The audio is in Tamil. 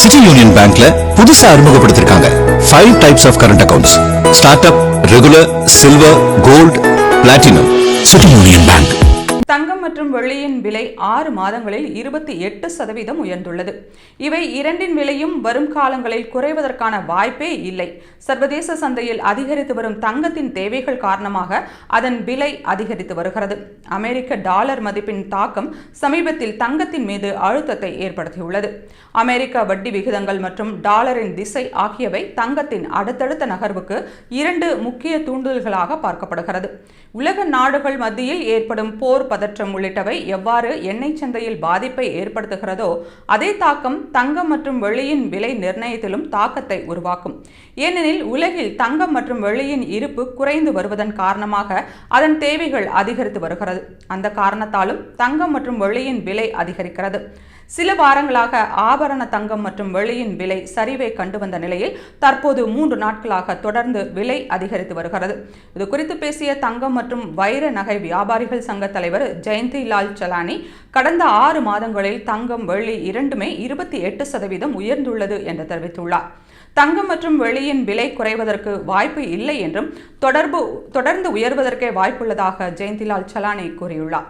சிட்டி யூனியன் பேங்க்ல புதுசா அறிமுகப்படுத்திருக்காங்க. Five types of current accounts start up regular silver gold platinum City Union bank. தங்கம் மற்றும் வெள்ளியின் விலை ஆறு மாதங்களில் இருபத்தி எட்டு சதவீதம் உயர்ந்துள்ளது. இவை இரண்டின் விலையும் வரும் காலங்களில் குறைவதற்கான வாய்ப்பே இல்லை. சர்வதேச சந்தையில் அதிகரித்து வரும் தங்கத்தின் தேவைகள் காரணமாக அதன் விலை அதிகரித்து வருகிறது. அமெரிக்க டாலர் மதிப்பின் தாக்கம் சமீபத்தில் தங்கத்தின் மீது அழுத்தத்தை ஏற்படுத்தியுள்ளது. அமெரிக்க வட்டி விகிதங்கள் மற்றும் டாலரின் திசை ஆகியவை தங்கத்தின் அடுத்தடுத்த நகர்வுக்கு இரண்டு முக்கிய தூண்டுதல்களாக பார்க்கப்படுகிறது. உலக நாடுகள் மத்தியில் ஏற்படும் போர் பதற்றம் உள்ளிட்டவை எவ்வாறு எண்ணெய் சந்தையில் பாதிப்பை ஏற்படுத்துகிறதோ அதே தாக்கம் தங்கம் மற்றும் வெள்ளியின் விலை நிர்ணயத்திலும் தாக்கத்தை உருவாக்கும். ஏனெனில் உலகில் தங்கம் மற்றும் வெள்ளியின் இருப்பு குறைந்து வருவதன் காரணமாக அதன் தேவைகள் அதிகரித்து வருகிறது. அந்த காரணத்தாலும் தங்கம் மற்றும் வெள்ளியின் விலை அதிகரிக்கிறது. சில வாரங்களாக ஆபரண தங்கம் மற்றும் வெள்ளியின் விலை சரிவை கண்டு வந்த நிலையில் தற்போது மூன்று நாட்களாக தொடர்ந்து விலை அதிகரித்து வருகிறது. இது குறித்து பேசிய தங்கம் மற்றும் வைர நகை வியாபாரிகள் சங்க தலைவர் தலைவர் ஜெயந்தி லால் சலானி கடந்த ஆறு மாதங்களில் தங்கம் வெள்ளி இரண்டுமே இருபத்தி எட்டு சதவீதம் உயர்ந்துள்ளது என்று தெரிவித்துள்ளார். தங்கம் மற்றும் வெள்ளியின் விலை குறைவதற்கு வாய்ப்பு இல்லை என்றும் தொடர்பு தொடர்ந்து உயர்வதற்கே வாய்ப்புள்ளதாக ஜெயந்திலால் சலானி கூறியுள்ளார்.